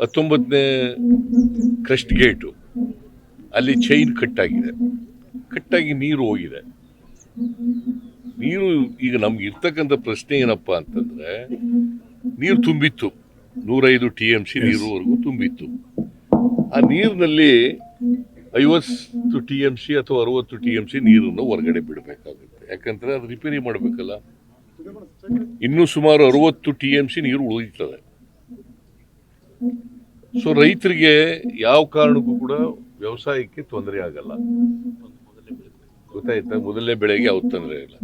ಹತ್ತೊಂಬತ್ತನೇ crest gate ಅಲ್ಲಿ chain ಕಟ್ಟಾಗಿದೆ ಕಟ್ಟಾಗಿ ನೀರು ಹೋಗಿದೆ. ನೀರು ಈಗ ನಮ್ಗೆ ಇರ್ತಕ್ಕಂಥ ಪ್ರಶ್ನೆ ಏನಪ್ಪ ಅಂತಂದ್ರೆ ನೀರು ತುಂಬಿತ್ತು. ನೂರೈದು ಟಿ ಎಂ ಸಿ ನೀರುವರೆಗೂ ತುಂಬಿತ್ತು. ಆ ನೀರಿನಲ್ಲಿ ಐವತ್ತು ಟಿ ಎಂ ಸಿ ಅಥವಾ ಅರವತ್ತು ಟಿ ಎಂ ಸಿ ನೀರನ್ನು ಹೊರಗಡೆ ಬಿಡಬೇಕಾಗುತ್ತೆ. ಯಾಕಂದ್ರೆ ಅದು ರಿಪೇರಿ ಮಾಡಬೇಕಲ್ಲ. ಇನ್ನೂ ಸುಮಾರು ಅರವತ್ತು ಟಿ ಎಂ ಸಿ ನೀರು ಉಳಿತದೆ ಸೊ ರೈತರಿಗೆ ಯಾವ ಕಾರಣಕ್ಕೂ ಕೂಡ ವ್ಯವಸಾಯಕ್ಕೆ ತೊಂದರೆ ಆಗಲ್ಲ. ಗೊತ್ತಾಯ್ತಾ? ಮೊದಲನೇ ಬೆಳೆಗೆ ಯಾವ ತೊಂದರೆ ಇಲ್ಲ.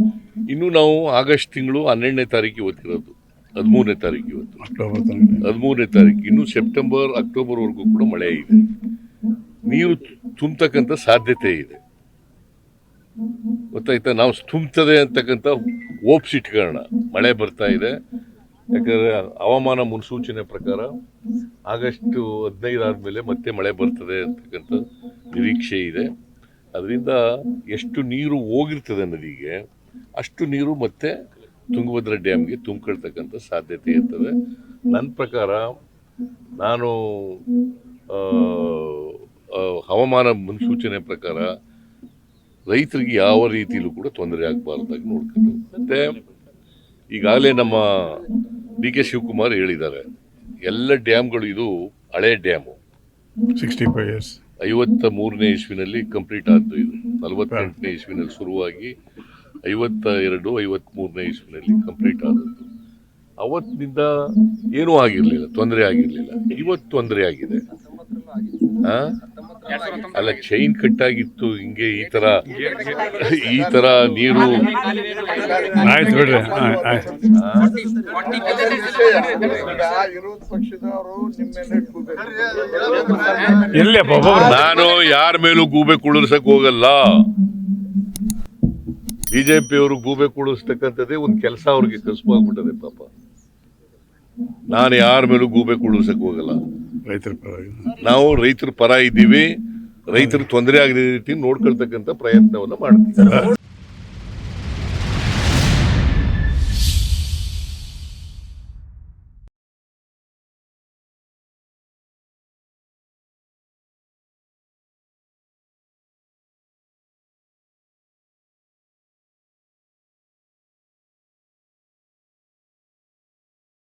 ಇನ್ನು ನಾವು ಆಗಸ್ಟ್ ತಿಂಗಳು ಹನ್ನೆರಡನೇ ತಾರೀಕು ಇವತ್ತಿರೋದು ಹದಿಮೂರನೇ ತಾರೀಕು ಇವತ್ತು. ಅಕ್ಟೋಬರ್ ಹದಿಮೂರನೇ ತಾರೀಕು ಇನ್ನು ಸೆಪ್ಟೆಂಬರ್ ಅಕ್ಟೋಬರ್ವರೆಗೂ ಕೂಡ ಮಳೆ ಇದೆ. ನೀರು ತುಂಬತಕ್ಕಂಥ ಸಾಧ್ಯತೆ ಇದೆ. ಗೊತ್ತಾಯ್ತಾ? ನಾವು ತುಂಬ್ತದೆ ಅಂತಕ್ಕಂಥ ಓಪ್ಸ್ ಇಟ್ಕೊಳ್ಳೋಣ. ಮಳೆ ಬರ್ತಾ ಇದೆ. ಯಾಕಂದ್ರೆ ಹವಾಮಾನ ಮುನ್ಸೂಚನೆ ಪ್ರಕಾರ ಆಗಸ್ಟ್ ಹದಿನೈದು ಆದಮೇಲೆ ಮತ್ತೆ ಮಳೆ ಬರ್ತದೆ ಅಂತಕ್ಕಂಥ ನಿರೀಕ್ಷೆ ಇದೆ. ಅದರಿಂದ ಎಷ್ಟು ನೀರು ಹೋಗಿರ್ತದೆ ನದಿಗೆ, ಅಷ್ಟು ನೀರು ಮತ್ತೆ ತುಂಗಭದ್ರಾ ಡ್ಯಾಮ್ಗೆ ತುಂಬಿಕೊಳ್ತಕ್ಕಂಥ ಸಾಧ್ಯತೆ ಇರ್ತದೆ. ನನ್ನ ಪ್ರಕಾರ ನಾನು ಹವಾಮಾನ ಮುನ್ಸೂಚನೆ ಪ್ರಕಾರ ರೈತರಿಗೆ ಯಾವ ರೀತಿಯಲ್ಲೂ ಕೂಡ ತೊಂದರೆ ಆಗಬಾರ್ದಾಗಿ ನೋಡ್ಕೊಂಡು ಮತ್ತೆ ಈಗಾಗಲೇ ನಮ್ಮ ಡಿ ಕೆ ಶಿವಕುಮಾರ್ ಹೇಳಿದ್ದಾರೆ. ಎಲ್ಲ ಡ್ಯಾಮ್ಗಳು ಇದು ಹಳೆ ಡ್ಯಾಮು. ಸಿಕ್ಸ್ಟಿ ಫೈವ್ ಇಯರ್ಸ್ ಐವತ್ತ ಮೂರನೇ ಇಸ್ವಿನಲ್ಲಿ ಕಂಪ್ಲೀಟ್ ಆದ್ದು ಇದು. ನಲವತ್ತೆಂಟನೇ ಇಸ್ವಿನಲ್ಲಿ ಶುರುವಾಗಿ ಐವತ್ತ ಎರಡು ಐವತ್ತ್ ಮೂರನೇ ಇಸ್ವಿನಲ್ಲಿ ಕಂಪ್ಲೀಟ್ ಆದದ್ದು. ಅವತ್ತಿನಿಂದ ಏನೂ ಆಗಿರಲಿಲ್ಲ ತೊಂದರೆ ಆಗಿರಲಿಲ್ಲ. ಇವತ್ತು ತೊಂದರೆ ಆಗಿದೆ. ಆ? ಅಲ್ಲ ಚೈನ್ ಕಟ್ ಆಗಿತ್ತು ಹಿಂಗೆ ಈ ತರ ಈ ತರ ನೀರು ಆಯ್ತು ಬಿಡ್ರಿ ನಾನು ಯಾರ ಮೇಲೂ ಗೂಬೆ ಕುಳಿಸಕ್ ಹೋಗಲ್ಲ. ಬಿಜೆಪಿ ಅವರು ಗೂಬೆ ಕುಳಿಸ್ತಕ್ಕಂಥದ್ದೇ ಒಂದು ಕೆಲಸ ಅವ್ರಿಗೆ ಕಸುಬಾಗ್ಬಿಟ್ಟದೆ ಪಾಪ. ನಾನು ಯಾರ ಮೇಲೂ ಗೂಬೆ ಕುಳಿಸಕ್ ಹೋಗಲ್ಲ. ರೈತರ ಪರವಾಗಿ. ನಾವು ರೈತರ ಪರ ಇದ್ದೀವಿ. ರೈತರು ತೊಂದರೆ ಆಗದ ರೀತಿ ನೋಡ್ಕೊಳ್ತಕ್ಕಂಥ ಪ್ರಯತ್ನವನ್ನು ಮಾಡ್ತೀವಿ